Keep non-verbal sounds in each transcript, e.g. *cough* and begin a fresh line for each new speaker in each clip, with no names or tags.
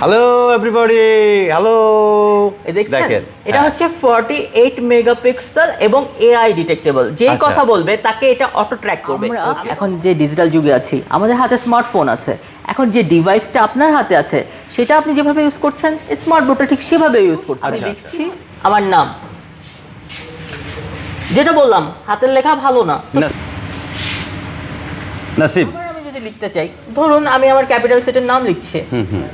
Hello everybody hello
এই দেখছেন? এটা হচ্ছে 48 মেগাপিক্সেল এবং এআই ডিটেক্টেবল যেই
আচ্ছা।
কথা বলবে তাকে এটা অটো ট্র্যাক করবে। এখন যে ডিজিটাল যুগে আছি আমাদের হাতে স্মার্টফোন আছে। এখন যে ডিভাইসটা আপনার হাতে আছে সেটা আপনি যেভাবে ইউজ করছেন স্মার্ট বোর্ডটা ঠিক সেভাবে ইউজ করছেন। আমি
আচ্ছা,
লিখছি আমার নাম। যেটা বললাম হাতের লেখা ভালো না।
নাসিব
আমি যদি লিখতে চাই ধরুন আমি আমার ক্যাপিটাল সেটের নাম লিখছি।
হুম হুম।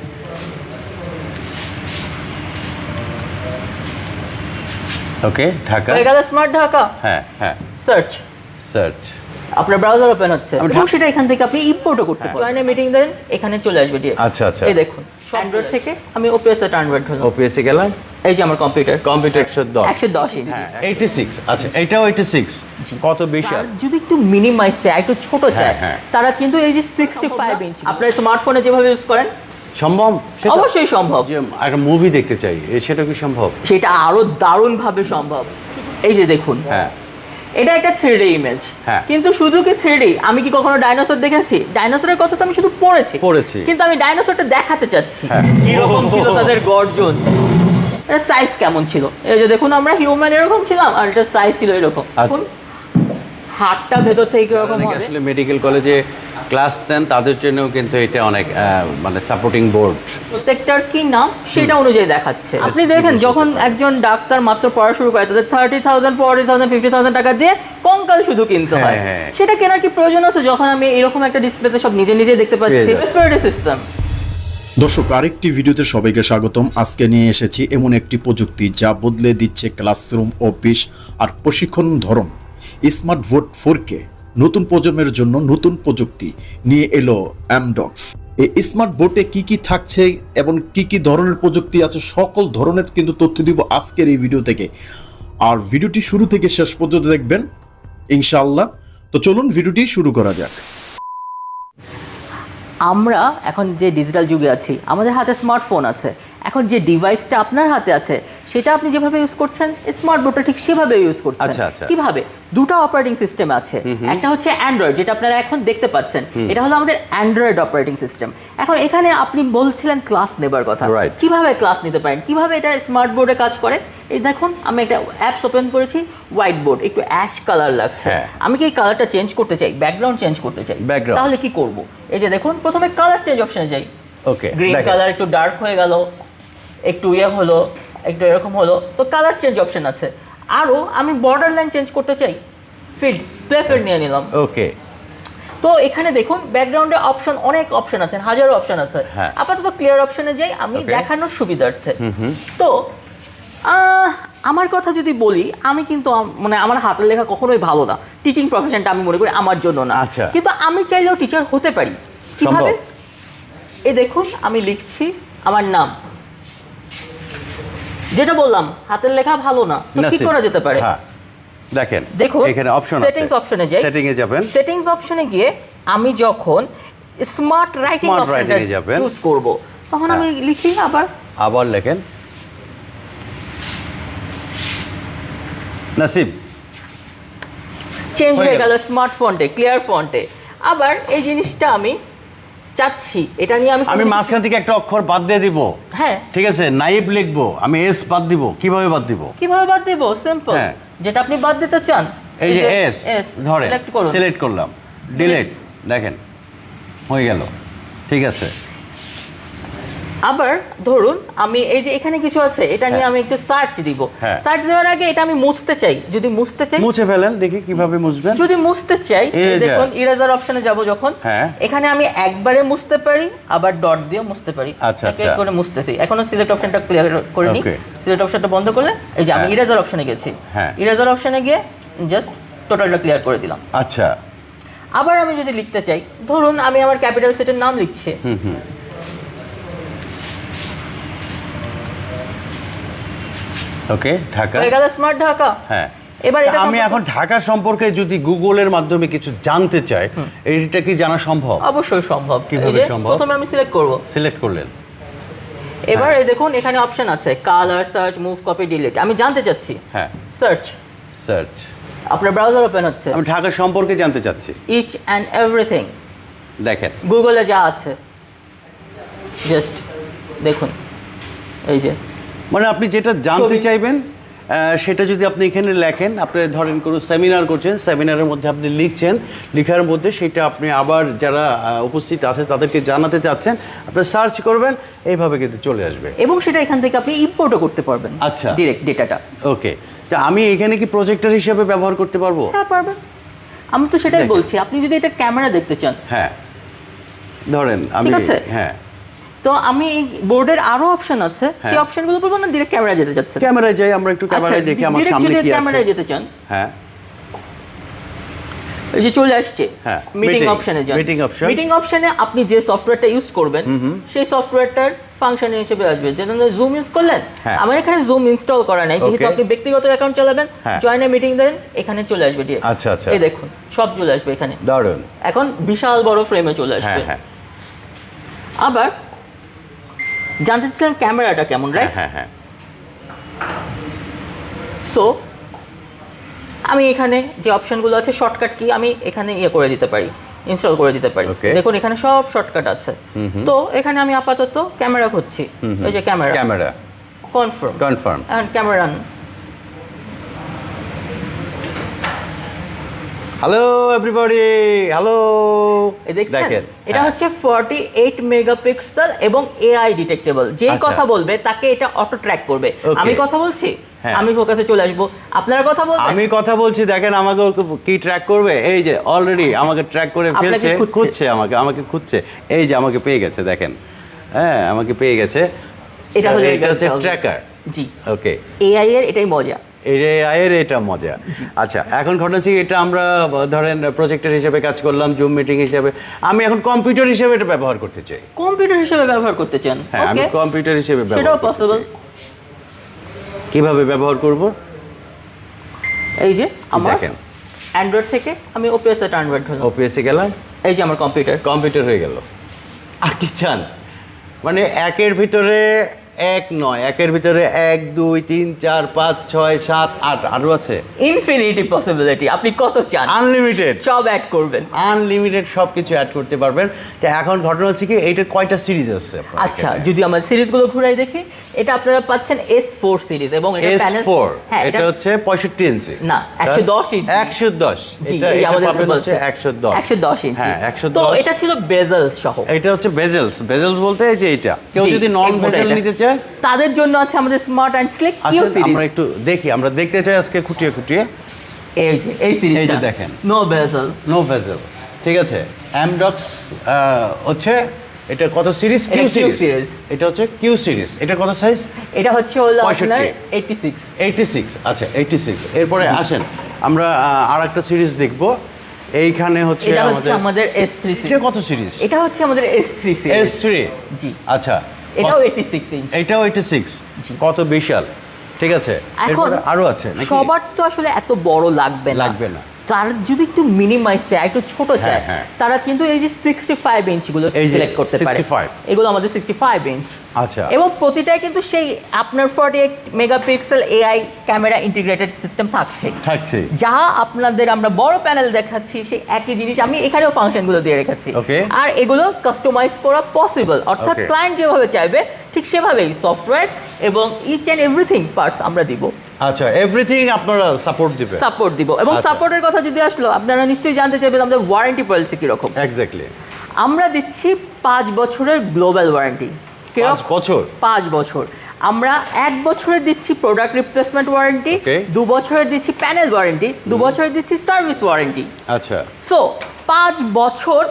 ওকে ঢাকা।
হয়ে গেল স্মার্ট ঢাকা।
হ্যাঁ হ্যাঁ।
সার্চ
সার্চ
আপনার ব্রাউজার ওপেন হচ্ছে। এবং সেটা এখান থেকে আপনি ইম্পোর্টও করতে পারেন জয়েনে মিটিং দেন এখানে চলে আসবে দিয়ে
আচ্ছা, আচ্ছা।
এই দেখুন অ্যান্ড্রয়েড থেকে আমি ওপিএস এ কনভার্ট হলাম।
ওপিএসে গেলাম।
এই যে আমার কম্পিউটার
কম্পিউটার একশো দশ।
একশো দশ ইঞ্চি
হ্যাঁ এইটি সিক্স আচ্ছা এটাও এইটি সিক্স কত বেশি
আর যদি একটু মিনিমাইজ চায় একটু ছোট চায়
হ্যাঁ।
তারা কিন্তু এই যে সিক্সটি ফাইভ ইঞ্চি আপনার স্মার্টফোনে যেভাবে ইউজ করেন
সম্ভব?
অবশ্যই সম্ভব।
একটা মুভি দেখতে চাই সেটা কি সম্ভব?
সেটা আরও দারুণ ভাবে সম্ভব। এই যে দেখুন।
হ্যাঁ।
এটা একটা থ্রি ইমেজ
হ্যাঁ।
কিন্তু শুধু কি থ্রি আমি কি কখনো ডাইনোসর দেখেছি? ডাইনোসরের কথা তো আমি শুধু পড়েছি।
পড়েছি।
কিন্তু আমি ডাইনোসরটা দেখাতে চাচ্ছি।
হ্যাঁ।
কীরকম ছিল *laughs* তাদের গর্জন? এটা সাইজ কেমন ছিল? এই যে দেখুন আমরা হিউম্যান এরকম ছিলাম আর এটা সাইজ ছিল এরকম।
আচ্ছা।
হাতটা ভেতর থেকে হবে?
আসলে মেডিকেল কলেজে ক্লাস নেন তাদের জন্যও কিন্তু এটা অনেক আহ, মানে সাপোর্টিং বোর্ড
প্রত্যেকটার কি নাম? সেটা অনুযায়ী দেখাচ্ছে। আপনি দেখেন যখন একজন ডাক্তার মাত্র পড়া শুরু করে তাদের thirty thousand forty thousand fifty thousand টাকা দিয়ে কঙ্কাল শুধু কিনতে হয়।
হ্যাঁ, হ্যাঁ।
সেটা কেনার কি প্রয়োজন আছে? যখন আমি এরকম একটা ডিসপ্লেতে সব নিজে নিজে দেখতে পাচ্ছি। রেসপিরেটরি সিস্টেম
দর্শক আরেকটি ভিডিওতে সবাইকে স্বাগতম। আজকে নিয়ে এসেছি এমন একটি প্রযুক্তি যা বদলে দিচ্ছে ক্লাসরুম অফিস আর প্রশিক্ষণ ধরন। স্মার্ট ভোট ফোরকে নতুন প্রজন্মের জন্য নতুন প্রযুক্তি নিয়ে এলো অ্যামডক্স এই স্মার্ট বোর্ডে কি কি থাকছে এবং কি কি ধরনের প্রযুক্তি আছে, সকল ধরনের কিন্তু তথ্য দিব আজকের এই ভিডিও থেকে। আর ভিডিওটি শুরু থেকে শেষ পর্যন্ত দেখবেন, ইনশাআল্লাহ। তো চলুন ভিডিওটি শুরু করা যাক।
আমরা এখন যে ডিজিটাল যুগে আছি, আমাদের হাতে স্মার্টফোন আছে। এখন যে ডিভাইসটা আপনার হাতে আছে সেটা আপনি যেভাবে ইউজ করছেন স্মার্ট বোর্ডটা ঠিক সেভাবে ইউজ করছেন।
আচ্ছা, আচ্ছা।
কীভাবে? দুটো অপারেটিং সিস্টেম আছে। একটা হচ্ছে অ্যান্ড্রয়েড যেটা আপনারা এখন দেখতে পাচ্ছেন। এটা হলো আমাদের অ্যান্ড্রয়েড অপারেটিং সিস্টেম এখন এখানে আপনি বলছিলেন ক্লাস নেবার কথা. কীভাবে ক্লাস নিতে পারেন? কীভাবে এটা স্মার্ট বোর্ডে কাজ করে? এই দেখুন আমি একটা অ্যাপস ওপেন করেছি হোয়াইট বোর্ড একটু অ্যাশ কালার লাগছে।
হ্যাঁ।
আমি কি এই কালারটা চেঞ্জ করতে চাই? ব্যাকগ্রাউন্ড চেঞ্জ করতে চাই। তাহলে কি করব? এই যে দেখুন প্রথমে কালার চেঞ্জ অপশনে যাই।
ওকে
গ্রিন কালার একটু ডার্ক হয়ে গেল একটু ইয়ে হলো একটু এরকম হলো তো কালার চেঞ্জ অপশন আছে। আরও আমি বর্ডার লাইন চেঞ্জ করতে চাই ফিল্ড প্লে ফিল্ড নিয়ে নিলাম।
ওকে
তো এখানে দেখুন ব্যাকগ্রাউন্ডে অপশন অনেক অপশন আছে হাজারো অপশন আছে।
হ্যাঁ।
আপাতত ক্লিয়ার অপশনে যাই আমি দেখানোর সুবিধার্থে। তো আমার কথা যদি বলি আমি কিন্তু মানে আমার হাতের লেখা কখনোই ভালো না। টিচিং প্রফেশনটা আমি মনে করি আমার জন্য না।
আচ্ছা।
কিন্তু আমি চাইলেও টিচার হতে পারি। কীভাবে। এই দেখুন আমি লিখছি আমার নাম। যেটা বললাম হাতের লেখা ভালো না তো কি করা যেতে পারে?
হ্যাঁ দেখেন
দেখুন
এখানে অপশন আছে।
সেটিংস অপশনে যাই।
সেটিং এ যাবেন।
সেটিংস অপশনে গিয়ে আমি যখন স্মার্ট রাইটিং অপশনটা
যাবেন।
চুজ করব তখন আমি লিখি আবার।
আবার লেখেন। নাসিব
চেঞ্জ
হয়ে
হয়ে।
গেল।
স্মার্ট ফন্টে ক্লিয়ার ফন্টে আবার এই জিনিসটা আমি চাচ্ছি এটা নিয়ে আমি
আমি মাঝখান থেকে একটা অক্ষর বাদ দিয়ে দিব।
হ্যাঁ।
ঠিক আছে নাইব লিখব আমি এস বাদ দিব কীভাবে বাদ দিব?
কীভাবে বাদ দিব? সিম্পল
হ্যাঁ।
যেটা আপনি বাদ দিতে চান
এই যে এস
এস
ধরে
সিলেক্ট
করলাম ডিলেট দেখেন হয়ে গেল ঠিক আছে।
আবার ধরুন আমি এই যে এখানে কিছু আছে এটা নিয়ে
হ্যাঁ।
আমি একটু সার্চ দিব
হ্যাঁ।
সার্চ দেওয়ার আগে এটা আমি মুছতে চাই যদি মুছতে চাই
মুছে ফেলেন দেখি কীভাবে মুছবেন
যদি মুছতে চাই দেখুন ইরেজার অপশনে যাব যখন
হ্যাঁ।
এখানে আমি একবারে মুছতে পারি আবার ডট দিয়ে মুছতে পারি
আচ্ছা,
এক এক
আচ্ছা।
করে মুছতেছি এখনও সিলেক্ট অপশনটা ক্লিয়ার করে নি
Okay.
সিলেক্ট অপশনটা বন্ধ করলে এই যে আমি
হ্যাঁ।
ইরেজার অপশনে গেছি
হ্যাঁ।
ইরেজার অপশনে গিয়ে জাস্ট টোটালটা ক্লিয়ার করে দিলাম
আচ্ছা
আবার আমি যদি লিখতে চাই ধরুন আমি আমার ক্যাপিটাল সেটের নাম লিখছি
ওকে ঢাকা।
হয়ে গেল স্মার্ট ঢাকা।
হ্যাঁ।
এবার এটা
আমি এখন ঢাকা সম্পর্কে যদি গুগলের মাধ্যমে কিছু জানতে চাই এইটা কি জানা সম্ভব?
অবশ্যই সম্ভব।
কীভাবে সম্ভব?
প্রথমে আমি সিলেক্ট করব।
সিলেক্ট করলেন।
এবার এই দেখুন এখানে অপশন আছে colour search move copy delete আমি জানতে চাচ্ছি।
হ্যাঁ।
সার্চ
সার্চ
আপনার ব্রাউজার ওপেন হচ্ছে।
আমি ঢাকা সম্পর্কে জানতে চাচ্ছি।
ইচ অ্যান্ড এভরিথিং
দেখেন।
গুগলে যা আছে। জাস্ট দেখুন। এই যে।
মানে আপনি যেটা জানতে চাইবেন সেটা যদি আপনি এখানে লেখেন আপনি ধরেন কোনো সেমিনার করছেন সেমিনারের মধ্যে আপনি লিখছেন লেখার মধ্যে সেটা আপনি আবার যারা উপস্থিত আছে তাদেরকে জানাতে চাচ্ছেন আপনি সার্চ করবেন এইভাবে কিন্তু চলে আসবে।
এবং সেটা এখান থেকে আপনি ইম্পোর্টও করতে পারবেন
আচ্ছা।
ডিরেক্ট ডেটাটা
ওকে তা আমি এখানে কি প্রজেক্টর হিসেবে ব্যবহার করতে পারব?
হ্যাঁ পারবেন। আমি তো সেটাই বলছি আপনি যদি এটা ক্যামেরা দেখতে চান।
হ্যাঁ। ধরেন আমি। হ্যাঁ।
তো আমি এই বোর্ডের আরও অপশন আছে সেই
হ্যাঁ।
অপশনগুলো বলব না ডিরেক্ট ক্যামেরা যেতে চাচ্ছেন।
ক্যামেরায় যাই আমরা একটু ক্যামেরায় দেখি আমার সামনে কি আছে।
ক্যামেরায় যেতে চান।
হ্যাঁ।
এই যে চলে আসছে
হ্যাঁ,
মিটিং অপশনে যান।
meeting option।
মিটিং অপশনে আপনি যে সফটওয়্যারটা ইউজ করবেন সেই সফটওয়্যারটার ফাংশন হিসেবে আসবে। যেমন জুম ইউজ করলেন?
হ্যাঁ।
আমার এখানে জুম ইনস্টল করা নাই যেহেতু আপনি ব্যক্তিগত অ্যাকাউন্ট চালাবেন
হ্যাঁ।
জয়েনে মিটিং দেন এখানে চলে আসবে direct।
আচ্ছা, আচ্ছা।
এই দেখুন সব চলে আসবে এখানে।
দারুণ।
এখন বিশাল বড় ফ্রেমে চলে
হ্যাঁ
আসবে।
হ্যাঁ।
আবার জানতে চাচ্ছিলাম ক্যামেরাটা কেমন
হ্যাঁ
রাইট
হ্যাঁ হ্যাঁ।
সো আমি এখানে যে অপশনগুলো আছে শর্টকাট কি আমি এখানে ইয়ে করে দিতে পারি ইনস্টল করে দিতে পারি। দেখুন এখানে সব শর্টকাট আছে। তো এখানে আমি আপাতত ক্যামেরা খুঁজছি। ওই যে camera.
Camera.
Confirm
confirm
and camera
hello everybody hello
দেখছেন?
দেখেন
এটা
হ্যাঁ।
হচ্ছে 48 মেগাপিক্সেল এবং এআই ডিটেক্টেবল যেই
আচ্ছা।
কথা বলবে তাকে এটা অটো ট্র্যাক করবে. আমি কথা বলছি?
হ্যাঁ।
আমি ফোকাসে চলে আসব। আপনারা কথা বলবেন?
আমি কথা বলছি দেখেন আমাকে কি ট্র্যাক করবে? এই যে অলরেডি আমাকে ট্র্যাক করে ফেলছে
খুঁজছে।
আমাকে আমাকে খুঁজছে। এই যে আমাকে পেয়ে গেছে দেখেন। হ্যাঁ আমাকে পেয়ে গেছে।
এটা হলো
এটা হচ্ছে ট্র্যাকার
জি।
ওকে
এআই এর এটাই মজা।
আয়ের এটা মজা। আচ্ছা এখন ঘটনা হচ্ছে এটা আমরা ধরেন প্রজেক্টর হিসেবে কাজ করলাম জুম মিটিং হিসেবে। আমি এখন কম্পিউটার হিসেবে এটা ব্যবহার করতে চাই।
কম্পিউটার হিসেবে ব্যবহার করতে চান?
হ্যাঁ আমি
ওকে
কম্পিউটার হিসেবে
সেটাও
ব্যবহার
পসিবল
কীভাবে ব্যবহার করব?
এই যে আমার
দেখেন।
অ্যান্ড্রয়েড থেকে আমি ওপিএস এ কনভার্ট হলাম।
ওপিএসে গেলাম।
এই যে আমার কম্পিউটার
কম্পিউটার হয়ে গেল। আর কি চান? মানে একের ভিতরে এক নয় একের ভিতরে এক দুই তিন চার পাঁচ ছয় সাত আট আরও আছে।
ইনফিনিটি পসিবিলিটি আপনি কত চান?
আনলিমিটেড
সব অ্যাড করবেন।
আনলিমিটেড সব কিছু অ্যাড করতে পারবেন। তো এখন ঘটনা হচ্ছে কি এইটার কয়টা সিরিজ আছে
আচ্ছা যদি আমার সিরিজগুলো ঘুরাই দেখি এটা আপনারা পাচ্ছেন এস ফোর সিরিজ এবং এটা
এস ফোর
হ্যাঁ
এটা হচ্ছে পঁয়ষট্টি ইঞ্চি।
না, 110 ইঞ্চি।
একশো দশ এটা
আমাদের বলছে
একশো দশ।
একশো দশ ইঞ্চি।
হ্যাঁ একশো
তো
দশ
এটা ছিল বেজেলস সহ।
এটা হচ্ছে বেজেলস বেজেলস বলতে এই যে এটা কেউ যদি নন বেজেল নিতে চায়
তাদের জন্য আছে আমাদের স্মার্ট অ্যান্ড স্লিক
আসলে
সিরিজ
আমরা একটু দেখি আমরা দেখতে চাই আজকে খুঁটিয়ে খুঁটিয়ে।
এই যে এই সিরিজ
এই যে দেখেন।
নো বেজেল
নো ভেজেল ঠিক আছে? অ্যামডক্স হচ্ছে এটা কত সিরিজ কিউ সিরিজ এটা হচ্ছে কিউ সিরিজ এটা কত সাইজ
এটা হচ্ছে হলো আপনার এইটি সিক্স
এইটি সিক্স আচ্ছা এইটি সিক্স এরপরে আসেন আমরা আর একটা সিরিজ দেখব। এইখানে হচ্ছে
এটা হচ্ছে
আমাদের
আমাদের এস থ্রি
এটা কত সিরিজ
এটা হচ্ছে আমাদের S three
S
series
three
G.
আচ্ছা।
এটাও এইটি সিক্স ইঞ্চ
এটাও এইটি সিক্স কত বিশাল। ঠিক আছে?
এখন
আরও আছে নাকি?
সবার তো আসলে এত বড় লাগবে না।
লাগবে না।
তার যদি একটু মিনিমাইজ চায় একটু ছোট চায়
হ্যাঁ।
তারা কিন্তু এই যে সিক্সটি ফাইভ ইঞ্চগুলো সিলেক্ট করতে পারে। এগুলো আমাদের সিক্সটি ফাইভ ইঞ্চ
আচ্ছা।
এবং প্রতিটাই কিন্তু সেই আপনার forty eight megapixel AI camera integrated system থাকছে।
থাকছে।
যা আপনাদের আমরা বড় প্যানেল দেখাচ্ছি সেই একই জিনিস আমি এখানেও ফাংশনগুলো দিয়ে রেখেছি। আর এগুলো কাস্টমাইজ করা পসিবল অর্থাৎ ক্লায়েন্ট যেভাবে চাইবে ঠিক সেভাবেই সফটওয়্যার এবং ইচ অ্যান্ড এভরিথিং পার্টস আমরা দিব।
আচ্ছা এভরিথিং আপনারা সাপোর্ট দিবে
সাপোর্ট দিব। এবং
আচ্ছা।
সাপোর্টের কথা যদি আসলো আপনারা নিশ্চয়ই জানতে চাইবেন আমাদের ওয়ারেন্টি পলিসি কীরকম।
এক্স্যাক্টলি
আমরা দিচ্ছি পাঁচ বছরের গ্লোবাল ওয়ারেন্টি
পাঁচ বছর?
পাঁচ বছর। আমরা এক বছরে দিচ্ছি প্রোডাক্ট রিপ্লেসমেন্ট ওয়ারেন্টি দু বছরে দিচ্ছি প্যানেল ওয়ারেন্টি দু বছরে দিচ্ছি সার্ভিস ওয়ারেন্টি
আচ্ছা।
সো পাঁচ বছর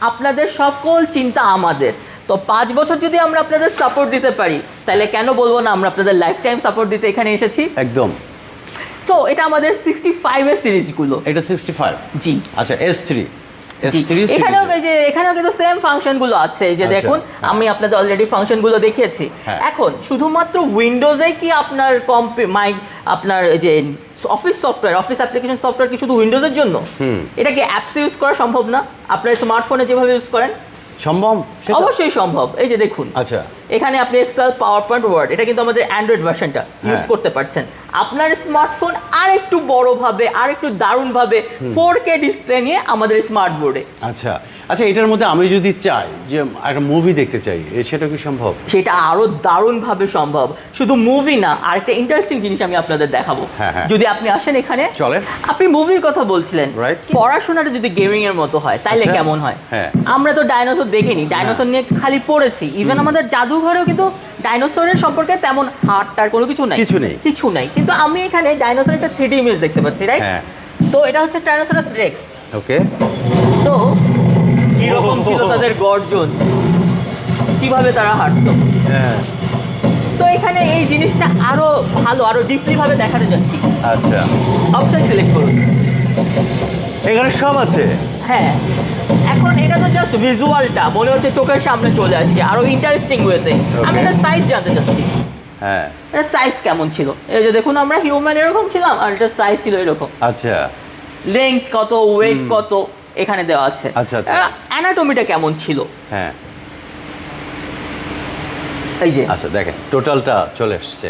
আপনাদের সকল চিন্তা আমাদের। তো পাঁচ বছর যদি আমরা আপনাদের সাপোর্ট দিতে পারি তাহলে কেন বলব না আমরা আপনাদের লাইফ টাইম সাপোর্ট দিতে এখানে এসেছি?
একদম।
সো এটা আমাদের সিক্সটি ফাইভের সিরিজগুলো
এটা সিক্সটি ফাইভ
জি।
আচ্ছা এস থ্রি
এখানেও যে এখানেও কিন্তু সেম ফাংশনগুলো আছে এই যে
আচ্ছা,
দেখুন
হ্যাঁ।
আমি আপনাদের অলরেডি ফাংশনগুলো দেখিয়েছি।
হ্যাঁ।
এখন শুধুমাত্র উইন্ডোজে কি আপনার কম্পি মাই আপনার যে office software office application software কি শুধু উইন্ডোজের জন্য? এটা কি অ্যাপস ইউজ করা সম্ভব না? আপনার স্মার্টফোনে যেভাবে ইউজ করেন
সম্ভব?
অবশ্যই সম্ভব। এই যে দেখুন
আচ্ছা।
এখানে আপনি এক্সেল পাওয়ার পয়েন্ট ওয়ার্ড এটা কিন্তু আমাদের অ্যান্ড্রয়েড ভার্সনটা ইউজ। করতে পারছেন। আপনার স্মার্টফোন আর একটু বড়ভাবে আর একটু দারুণভাবে ফোর কে ডিসপ্লে নিয়ে আমাদের স্মার্ট বোর্ডে
আচ্ছা। আচ্ছা এটার মধ্যে আমি যদি চাই যে একটা মুভি দেখতে চাই সেটা কি সম্ভব
সেটা আরও দারুণভাবে সম্ভব শুধু মুভি না আরেকটা ইন্টারেস্টিং জিনিস আমি আপনাদের দেখাবো
হ্যাঁ, হ্যাঁ।
যদি আপনি আসেন এখানে
চলেন।
আপনি মুভির কথা বলছিলেন. পড়াশোনাটা যদি গেমিং এর মতো হয় তাইলে
আচ্ছা।
কেমন হয়
হ্যাঁ।
আমরা তো ডাইনোসর দেখিনি ডাইনোসর নিয়ে খালি পড়েছি ইভেন আমাদের জাদুঘরেও কিন্তু ডাইনোসরের সম্পর্কে তেমন হাটটার কোনো কিছু নাই
কিছু নেই।
কিছু নাই কিন্তু আমি এখানে ডাইনোসরের একটা থ্রি ইমেজ দেখতে পাচ্ছি রাইট। তো এটা হচ্ছে টাইনোসরাস রেক্স
ওকে
তো কীরকম ছিল তাদের গর্জন? কীভাবে তারা হাঁটতো
হ্যাঁ।
তো এখানে এই জিনিসটা আরও ভালো আরও ডিপলি ভাবে দেখাতে যাচ্ছি।
আচ্ছা।
অপশন সিলেক্ট করুন।
এখানে সব আছে?
হ্যাঁ। এখন এটা তো জাস্ট ভিজুয়ালটা মনে হচ্ছে চোখের সামনে চলে আসছে। আরও ইন্টারেস্টিং হয়েছে। আমি. এটা সাইজ জানতে চাচ্ছি।
হ্যাঁ।
এটা সাইজ কেমন ছিল? এই যে দেখুন আমরা হিউম্যান এরকম ছিলাম আর এটা সাইজ ছিল এরকম।
আচ্ছা।
লেন্থ কত ওয়েট কত? এখানে দেওয়া আছে।
আচ্ছা, আচ্ছা।
অ্যানাটমিটা কেমন ছিল?
হ্যাঁ।
এই যে।
আচ্ছা দেখেন টোটালটা চলে এসছে।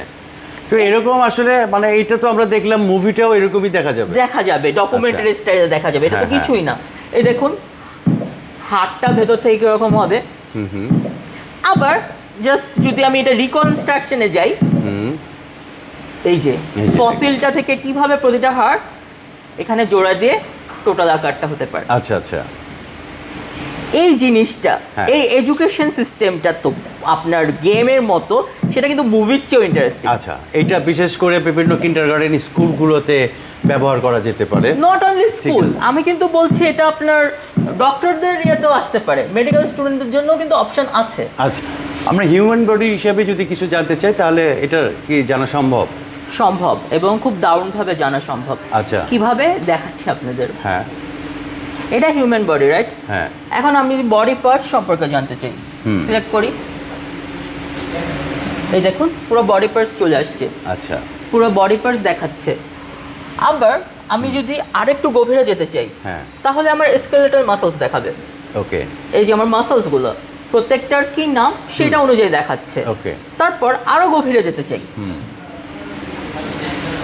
তো এরকম আসলে মানে এইটা তো আমরা দেখলাম মুভিটাও এরকমই দেখা যাবে।
দেখা যাবে ডকুমেন্টারি স্টাইলে দেখা যাবে এটা তো
আচ্ছা। হ্যাঁ,
কিছুই না। এই দেখুন হাতটা ভেতর থেকে এরকম হবে?
হুম হুম।
আবার জাস্ট যদি আমি এটা রিকনস্ট্রাকশনে যাই এই যে। ফসিলটা থেকে কীভাবে প্রতিটা হাড় এখানে জোড়া দিয়ে টোটাল আকারটা হতে পারে।
আচ্ছা আচ্ছা।
এই জিনিসটা
হ্যাঁ।
এই এডুকেশন সিস্টেমটা তো আপনার গেমের মতো সেটা কিন্তু মুভির চেয়েও ইন্টারেস্টিং
আচ্ছা এটা বিশেষ করে বিভিন্ন কিন্ডারগার্ডেন স্কুলগুলোতে ব্যবহার করা যেতে পারে।
নট অনলি স্কুল আমি কিন্তু বলছি এটা আপনার ডক্টরদের ইয়েতেও আসতে পারে মেডিকেল স্টুডেন্টদের জন্য কিন্তু অপশন আছে।
আচ্ছা আমরা হিউম্যান বডি হিসেবে যদি কিছু জানতে চাই তাহলে এটা কি জানা সম্ভব?
সম্ভব এবং খুব দারুণভাবে জানা সম্ভব।
আচ্ছা।
কীভাবে? দেখাচ্ছি আপনাদের।
হ্যাঁ।
এটা হিউম্যান বডি রাইট
হ্যাঁ।
এখন আমি বডি পার্টস সম্পর্কে জানতে চাই। সিলেক্ট করি। এই দেখুন পুরো বডি পার্টস চলে আসছে।
আচ্ছা।
পুরো বডি পার্টস দেখাচ্ছে। আবার আমি যদি আরেকটু গভীরে যেতে চাই
হ্যাঁ।
তাহলে আমার স্কেলেটাল মাসলস দেখাবে।
ওকে।
এই যে আমার মাসলসগুলো প্রত্যেকটার কি নাম সেটা অনুযায়ী দেখাচ্ছে।
ওকে।
তারপর আরও গভীরে যেতে চাই।
হুম।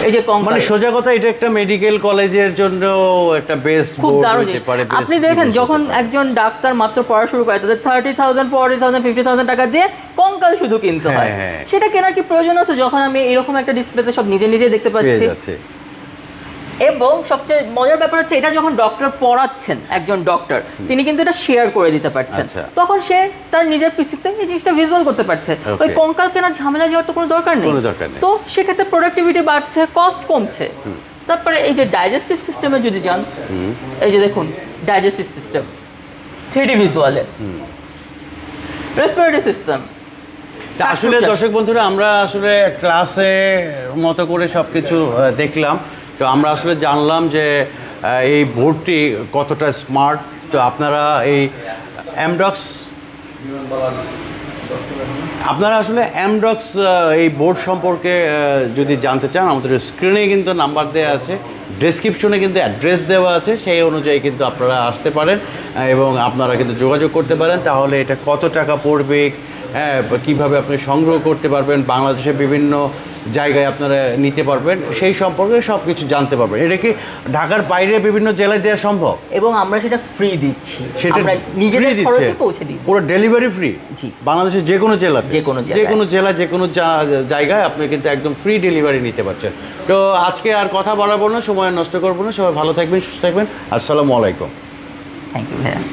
এই যে
মানে সোজা কথা এটা একটা মেডিকেল কলেজের জন্য একটা বেস্ট
খুব দারুণ। আপনি দেখেন যখন একজন ডাক্তার মাত্র পড়া শুরু করে তাদের thirty thousand forty thousand fifty thousand টাকা দিয়ে কঙ্কাল শুধু কিনতে হয়।
হ্যাঁ, হ্যাঁ।
সেটা কেনার কি প্রয়োজন আছে? যখন আমি এরকম একটা ডিসপ্লেতে সব নিজে নিজে দেখতে পাচ্ছি। এবং সবচেয়ে মজার ব্যাপার হচ্ছে এটা যখন ডক্টর পড়াচ্ছেন একজন ডক্টর তিনি কিন্তু এটা শেয়ার করে দিতে পারছেন।
আচ্ছা।
তখন সে তার নিজের পিসিতে এই জিনিসটা ভিজুয়াল করতে পারছে। ওই কঙ্কাল কেনার ঝামেলা যাওয়ার তো কোনো দরকার নেই। তো সেক্ষেত্রে প্রোডাক্টিভিটি বাড়ছে কস্ট কমছে। তারপরে এই যে ডাইজেস্টিভ সিস্টেমে যদি যান এই যে দেখুন ডাইজেস্টিভ সিস্টেম থ্রি ভিজুয়ালে রেসপিরেটরি সিস্টেম
আসলে দর্শক বন্ধুরা আমরা আসলে ক্লাসে মতো করে সব কিছু দেখলাম। তো আমরা আসলে জানলাম যে এই বোর্ডটি কতটা স্মার্ট। তো আপনারা এই অ্যামডক্স আপনারা আসলে অ্যামডক্স এই বোর্ড সম্পর্কে যদি জানতে চান, আমাদের স্ক্রিনে কিন্তু নাম্বার দেওয়া আছে ডেসক্রিপশনে কিন্তু অ্যাড্রেস দেওয়া আছে, সেই অনুযায়ী কিন্তু আপনারা আসতে পারেন এবং আপনারা কিন্তু যোগাযোগ করতে পারেন। তাহলে এটা কত টাকা পড়বে হ্যাঁ কীভাবে আপনি সংগ্রহ করতে পারবেন, বাংলাদেশের বিভিন্ন জায়গায় আপনারা নিতে পারবেন সেই সম্পর্কে সব কিছু জানতে পারবেন। এটা কি ঢাকার বাইরে বিভিন্ন জেলায় দেওয়া সম্ভব?
এবং আমরা সেটা ফ্রি দিচ্ছি।
সেটা
নিজেদের খরচে
দিচ্ছে?
পৌঁছে দিই
পুরো ডেলিভারি ফ্রি
জি।
বাংলাদেশের যে কোনো জেলা
যে কোনো
যে কোনো জেলা যে কোনো জায়গায় আপনি কিন্তু একদম ফ্রি ডেলিভারি নিতে পারছেন। তো আজকে আর কথা বাড়াবো না সময় নষ্ট করব না। সবাই ভালো থাকবেন সুস্থ থাকবেন। আসসালামু আলাইকুম।
থ্যাংক ইউ ভাইয়া।